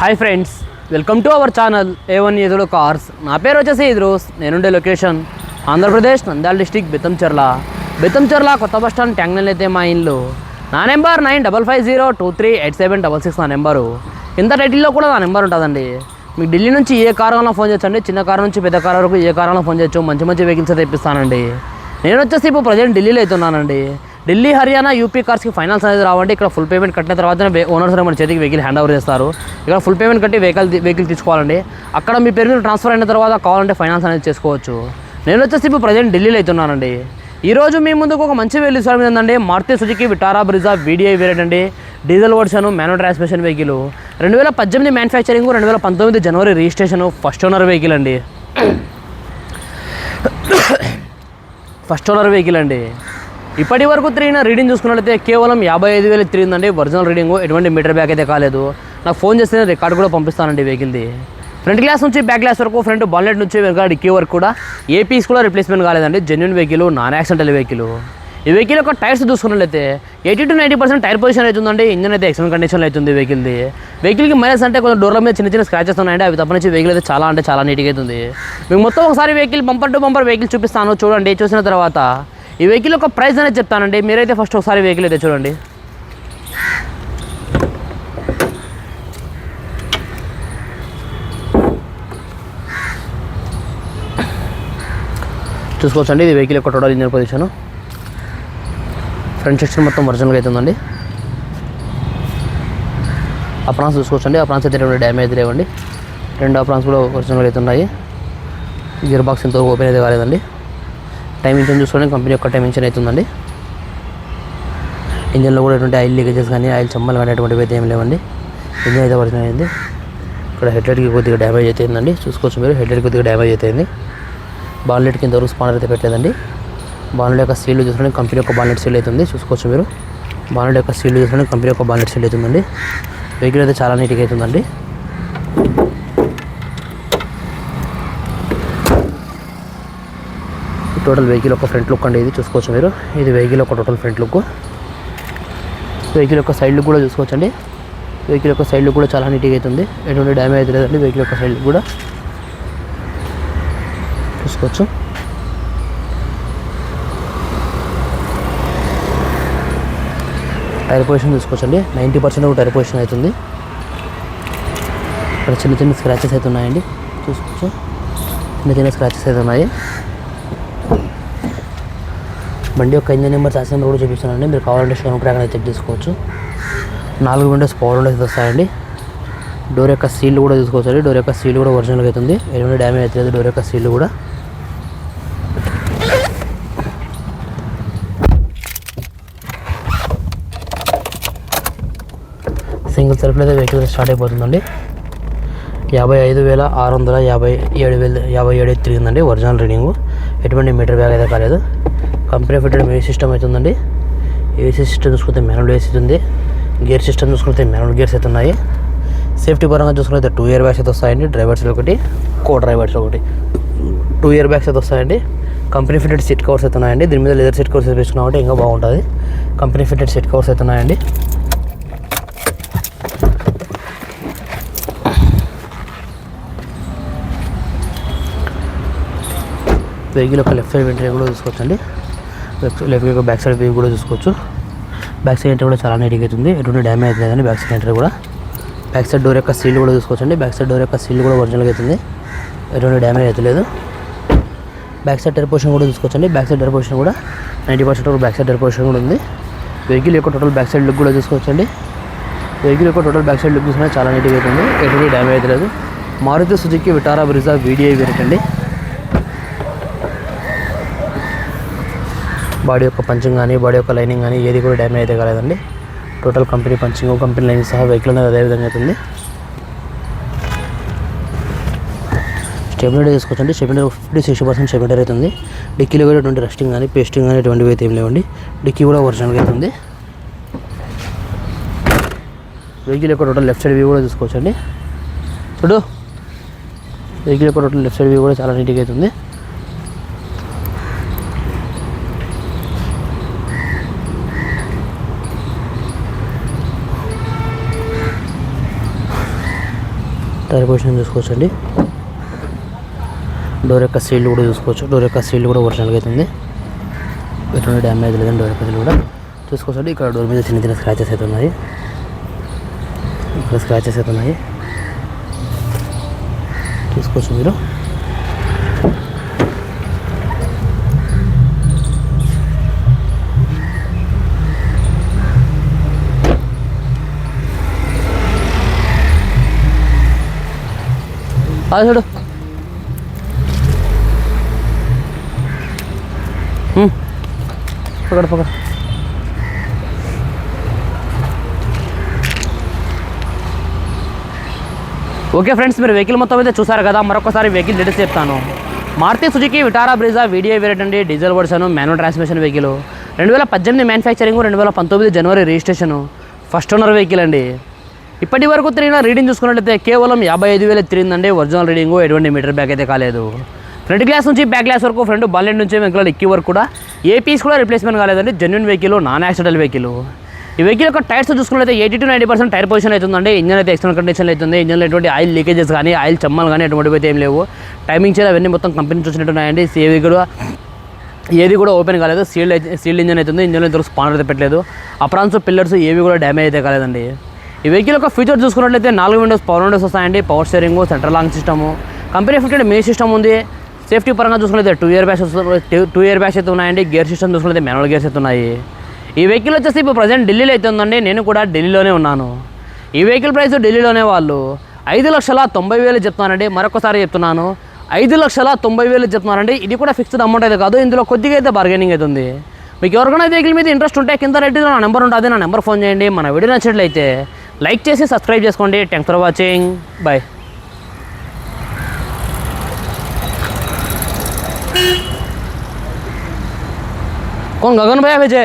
Hi friends welcome to our channel A one ఎదురు cars నా పేరు వచ్చేసి ఇద్రోస్ నేనుండే లొకేషన్ ఆంధ్రప్రదేశ్ నంద్యాల డిస్టిక్ బెత్తంచెర్ల. బెత్తంచెర్ల కొత్త బస్ స్టాండ్ ట్యాంగ్నల్ అయితే మా ఇల్లు. నా number nine double five zero two three eight seven double six నా నెంబరు. ఇంత టైటిల్లో కూడా నా నెంబర్ ఉంటుందండి. మీకు ఢిల్లీ నుంచి ఏ కారణంలో ఫోన్ చేయొచ్చండి చిన్న కారు నుంచి పెద్ద కారు వరకు ఏ కారణంలో ఫోన్ చేయొచ్చు మంచి మంచి వెహికల్స్ తెప్పిస్తానండి నేను వచ్చేసి ఇప్పుడు ప్రజెంట్ ఢిల్లీలో అవుతున్నానండి ఢిల్లీ హర్యానా యూపీ కార్స్కి ఫైనాన్స్ అనేది రావండి. ఇక్కడ ఫుల్ పేమెంట్ కట్టిన తర్వాతనే ఓనర్స్ మన చేతికి వెహికల్ హ్యాండ్ ఓవర్ చేస్తారు. ఇక్కడ ఫుల్ పేమెంట్ కట్టి వెహికల్ వెహికల్ తీసుకోవాలండి. అక్కడ మీ పేరు మీద ట్రాన్స్ఫర్ అయిన తర్వాత కావాలంటే ఫైనాన్స్ అనేది చేసుకోవచ్చు. నేను వచ్చేసి ఇప్పుడు ప్రజెంట్ ఢిల్లీలో అవుతున్నానండి ఈరోజు మీ ముందుకు ఒక మంచి వెహికల్ సార్ ఏంటంటే Maruti Suzuki Vitara Brezza video variant అండి. Diesel version manual transmission vehicle రెండు వేల పద్దెనిమిది మ్యానుఫ్యాక్చరింగ్ రెండు వేల పంతొమ్మిది జనవరి రిజిస్ట్రేషన్ ఫస్ట్ ఓనర్ వెహికల్ అండి. ఫస్ట్ ఓనర్ వెహికల్ అండి. ఇప్పటి వరకు తిరిగిన రీడింగ్ చూసుకున్నట్లయితే కేవలం యాభై ఐదు వేలు తిరిగిందండి. ఒరిజినల్ రీడింగ్ ఎటువంటి మీటర్ బ్యాక్ అయితే కాలేదు. నాకు ఫోన్ చేస్తే రికార్డు కూడా పంపిస్తానండి వెహికల్ది. ఫ్రంట్ గ్లాస్ నుంచి బ్యాక్ గ్లాస్ వరకు ఫ్రంట్ బాలెట్ నుంచి వెనక డిక్కీ వరకు కూడా ఏ పీస్ కూడా రిప్లేస్మెంట్ కాలేదండి. Genuine vehicle non accidental vehicle ఈ వెహికల్ యొక్క టైర్స్ చూసుకున్నట్లయితే eighty to ninety percent tyre position అవుతుందండి ఇంజన్ అయితే ఎక్సలెంట్ కండిషన్లో అవుతుంది వెహికల్ది వెహికల్కి మైనస్ అంటే కొంచెం డోర్ల మీద చిన్న చిన్న స్క్రాచెస్ ఉన్నాయండి. అవి తప్పనించి వెహికల్ అయితే చాలా అంటే చాలా నీట్గా అవుతుంది మీకు మొత్తం ఒకసారి vehicle bumper to bumper vehicle చూపిస్తాను. చూడండి చూసిన తర్వాత ఈ వెహికల్ యొక్క ప్రైస్ అనేది చెప్తానండి. మీరైతే ఫస్ట్ ఒకసారి వెహికల్ అయితే చూడండి. చూసుకోవచ్చండి ఇది వెహికల్ యొక్క total engine position front section మొత్తం ఒరిజినల్గా అవుతుందండి అప్రాన్స్ చూసుకోవచ్చండి అప్రాన్స్ అయితే రెండు డ్యామేజ్ లేవండి. రెండు అప్రాన్స్ కూడా ఒరిజినల్గా అవుతున్నాయి గియర్ బాక్స్ ఎంతో ఓపెన్ అయితే కాలేదండి. టైం ఇంజన్ చూసుకోండి కంపెనీ యొక్క టైం ఇంజన్ అవుతుందండి. ఇంజన్లో కూడా ఎటువంటి ఆయిల్ లీకేజెస్ కానీ ఆయిల్ చమ్మలు కానీ అటువంటివి అయితే ఏం లేవండి. ఇంజన్ అయితే వర్షం అయింది. ఇక్కడ హెడ్లైట్కి కొద్దిగా డ్యామేజ్ అవుతుందండి చూసుకోవచ్చు మీరు హెడ్లైట్ కొద్దిగా డ్యామేజ్ అవుతుంది బాన్లెట్ కింద వరకు స్పానర్ అయితే పెట్టలేదండి. బాన్లెట్ యొక్క సీల్ చూసుకోండి కంపెనీ యొక్క బాన్లెట్ సీల్ అవుతుంది. చూసుకోవచ్చు మీరు. బాన్లెట్ యొక్క సీల్ చూసుకోండి కంపెనీ యొక్క బాన్లెట్ సీల్ అవుతుందండి. వెహికల్ అయితే చాలా నీట్గా అవుతుందండి. టోటల్ వెహికల్ ఒక ఫ్రంట్ లుక్ అండి ఇది చూసుకోవచ్చు మీరు. ఇది వెహికల్ ఒక టోటల్ ఫ్రంట్ లుక్. వెహికల్ యొక్క సైడ్ లుక్ కూడా చూసుకోవచ్చండి. వెహికల్ యొక్క సైడ్ లుక్ కూడా చాలా నీట్గా అవుతుంది ఎటువంటి డ్యామేజ్ అయితే లేదండి వెహికల్ యొక్క సైడ్ లుక్ కూడా చూసుకోవచ్చు. టైర్ పొజిషన్ చూసుకోవచ్చండి. నైంటీ పర్సెంట్ టైర్ పొజిషన్ అవుతుంది. ఇక్కడ చిన్న చిన్న స్క్రాచెస్ అయితే ఉన్నాయండి. చూసుకోవచ్చు. చిన్న చిన్న స్క్రాచెస్ అయితే ఉన్నాయి. బండి యొక్క ఇంజన్ నెంబర్ చాసి నెంబర్ కూడా చూపిస్తానండి మీరు కావాలంటే షోరూమ్ ట్రాక్ అనేది చెక్ చేసుకోవచ్చు. నాలుగు విండోస్ పవర్ విండోస్ వస్తాయండి. డోర్ యొక్క సీల్ కూడా చూసుకోవచ్చు డోర్ యొక్క సీల్ కూడా ఒరిజినల్గా అవుతుంది ఎటువంటి డ్యామేజ్ అవుతుంది డోర్ యొక్క సీల్ కూడా. సింగిల్ సెల్ఫ్లో అయితే వెహికల్ స్టార్ట్ అయిపోతుందండి. యాభై ఐదు వేల ఆరు వందల యాభై ఏడు వేల యాభై ఏడు తిరిగిందండి ఒరిజినల్ రీడింగు. ఎటువంటి మీటర్ బ్యాగ్ అయితే కాలేదు. కంపెనీ ఫిట్టెడ్ ఏ సిస్టమ్ అవుతుందండి ఏసీ సిస్టమ్ చూసుకుంటే మ్యానువల్ ఏసీ ఉంది. గేర్ సిస్టమ్ చూసుకుంటే మ్యానువల్ గేర్స్ అయితే ఉన్నాయి. సేఫ్టీ పరంగా చూసుకుంటే టూ ఇయర్ బ్యాగ్స్ అయితే వస్తాయండి. డ్రైవర్స్ ఒకటి కో డ్రైవర్స్ ఒకటి. టూ ఇయర్ బ్యాగ్స్ అయితే వస్తాయండి. కంపెనీ ఫిట్టెడ్ సీట్ కవర్స్ అయితే ఉన్నాయండి. దీని మీద లెదర్ సీట్ కవర్స్ వేసుకున్నామంటే ఇంకా బాగుంటుంది. కంపెనీ ఫిట్టెడ్ సీట్ కవర్స్ అయితే ఉన్నాయండి. వెహికల్ యొక్క లెఫ్ట్ సైడ్ వెంటనే కూడా చూసుకోవచ్చండి లెఫ్ట్ లెఫ్ట్ యొక్క బ్యాక్ సైడ్ వ్యూ కూడా చూసుకోవచ్చు బ్యాక్ సైడ్ ఎంట్రీ కూడా చాలా నీట్గా అవుతుంది ఎటువంటి డ్యామేజ్ లేదండి బ్యాక్ సైడ్ ఎంట్రీ కూడా బ్యాక్ సైడ్ డోర్ యొక్క సీల్ కూడా చూసుకోవచ్చండి బ్యాక్ సైడ్ డోర్ యొక్క సీల్ కూడా ఒరిజినల్గా అవుతుంది ఎటువంటి డ్యామేజ్ అయితే లేదు బ్యాక్ సైడ్ టైర్ పొజిషన్ కూడా చూసుకోవచ్చండి బ్యాక్ సైడ్ టైర్ పొజిషన్ కూడా నైంటీ పర్సెంట్ వరకు బ్యాక్ సైడ్ టైర్ పొజిషన్ కూడా ఉంది వెహికల్ యొక్క టోటల్ బ్యాక్ సైడ్ లుక్ కూడా చూసుకోవచ్చండి వెహికల్ యొక్క టోటల్ బ్యాక్ సైడ్ లుక్ చూసినా చాలా నీట్గా అవుతుంది ఎటువంటి డ్యామేజ్ అయితే లేదు Maruti Suzuki Vitara Brezza VDI variant body యొక్క పంచింగ్ కానీ బాడీ యొక్క లైనింగ్ కానీ ఏది కూడా డ్యామేజ్ అయితే కాలేదండి. Total company punching company lining సహా వెహికల్ అనేది అదే విధంగా అవుతుంది. స్టెబిలిటీ తీసుకోవచ్చండి stability fifty sixty percent stability అవుతుంది. డిక్కీలో కూడా ఎటువంటి రెస్టింగ్ కానీ పేస్టింగ్ కానీ ఎటువంటివి అయితే ఏం లేవండి. డిక్కీ కూడా ఒరిజినల్గా అవుతుంది. వెహికల్ యొక్క టోటల్ లెఫ్ట్ సైడ్ వ్యూ కూడా చూసుకోవచ్చండి. చూడు. వెహికల్ యొక్క టోటల్ లెఫ్ట్ సైడ్ వ్యూ కూడా చాలా నీట్గా అవుతుంది టైర్ పొజిషన్ చూసుకోవచ్చండి. డోర్ యొక్క సీల్ కూడా చూసుకోవచ్చు. డోర్ యొక్క సీల్ కూడా ఒరిజినల్గా అవుతుంది ఎటువంటి డ్యామేజ్ లేదండి డోర్ యొక్క సీల్ కూడా చూసుకోవచ్చండి. ఇక్కడ డోర్ మీద చిన్న చిన్న స్క్రాచెస్ అయితే ఉన్నాయి. ఇక్కడ స్క్రాచెస్ అయితే ఉన్నాయి. చూసుకోవచ్చు మీరు. అది చూడు హ్మ్. పకడ్ ఓకే ఫ్రెండ్స్ మీరు వెహికల్ మొత్తం అయితే చూసారు కదా మరొకసారి వెహికల్ డీటెయిల్స్ చెప్తాను. Maruti Suzuki Vitara Brezza VDI వేరేటండి diesel version manual transmission vehicle. రెండు వేల పద్దెనిమిది మ్యానుఫ్యాక్చరింగ్ రెండు వేల పంతొమ్మిది జనవరి రిజిస్ట్రేషన్ ఫస్ట్ ఓనర్ వెహికల్ అండి. ఇప్పటి వరకు తిరిగిన రీడింగ్ చూసుకున్నట్లయితే కేవలం యాభై ఐదు వేలు తిరిగిందండి. ఒరిజినల్ రీడింగ్ ఎటువంటి మీటర్ బ్యాక్ అయితే కాలేదు. ఫ్రంట్ గ్లాస్ నుంచి బ్యాక్ గ్లాస్ వరకు ఫ్రంట్ బల్లెండ్ నుంచి వెంకల ఎక్కి వరకు కూడా ఏ పీస్ కూడా రిప్లేస్మెంట్ కాలేదండి. Genuine vehicle non accidental vehicle ఈ వెహికల్ యొక్క టైర్స్ చూసుకున్నట్లయితే eighty to ninety percent tyre position అవుతుందండి. ఇంజన్ అయితే ఎక్స్టర్నల్ కండిషన్ అవుతుంది. ఇంజన్లో ఎటువంటి ఆయిల్ లీకేజెస్ కానీ ఆయిల్ చమ్మలు కానీ ఎటువంటివి అయితే ఏం లేవు. టైమింగ్ చేయాలి అవన్నీ మొత్తం కంపెనీ నుంచి వచ్చినట్టున్నాయండి సేవి కూడా ఏది కూడా ఓపెన్ కాలేదు. సీల్డ్ అయితే సీల్డ్ ఇంజన్ అవుతుంది. ఇంజన్లో ఇంతవరకు స్పానర్ అయితే పెట్టలేదు. అప్రాన్స్ పిల్లర్స్ ఏవి కూడా డ్యామేజ్ అయితే కాలేదండి. ఈ వెహికల్ యొక్క ఫీచర్ చూసుకున్నట్లయితే నాలుగు విండోస్ పవర్ విండోస్ వస్తాయండి. Power steering central lock system company fifty మీ సిస్టమ్ ఉంది. సేఫ్టీ పరంగా చూసుకున్నట్లయితే two air bags two air bags అయితే ఉన్నాయండి. గేర్ సిస్టమ్ చూసుకున్నట్లయితే మెనువల్ గేర్స్ అయితే ఉన్నాయి. ఈ వెహికల్ వచ్చేసి ఇప్పుడు ప్రజెంట్ ఢిల్లీలో అయితే ఉందండి. నేను కూడా ఢిల్లీలోనే ఉన్నాను. ఈ వెహికల్ ప్రైస్ ఢిల్లీలోనే వాళ్ళు ఐదు లక్షల తొంభై వేలు చెప్తున్నానండి మరొకసారి చెప్తున్నాను. ఐదు లక్షల తొంభై వేలు చెప్తున్నానండి ఇది కూడా ఫిక్స్డ్ అమౌంట్ అయితే కాదు. ఇందులో కొద్దిగా అయితే బార్గెనింగ్ అయితే ఉంది. మీకు ఎవరికైనా వెహికల్ మీద ఇంట్రెస్ట్ ఉంటే కింద రెడ్డి నా నెంబర్ ఉంటుంది నా నెంబర్ ఫోన్ చేయండి. మన వీడియో నచ్చినట్లయితే లైక్ చేసి సబ్స్క్రైబ్ చేసుకోండి థ్యాంక్స్ ఫర్ వాచింగ్ బాయ్ कौन गगन भैया भेजे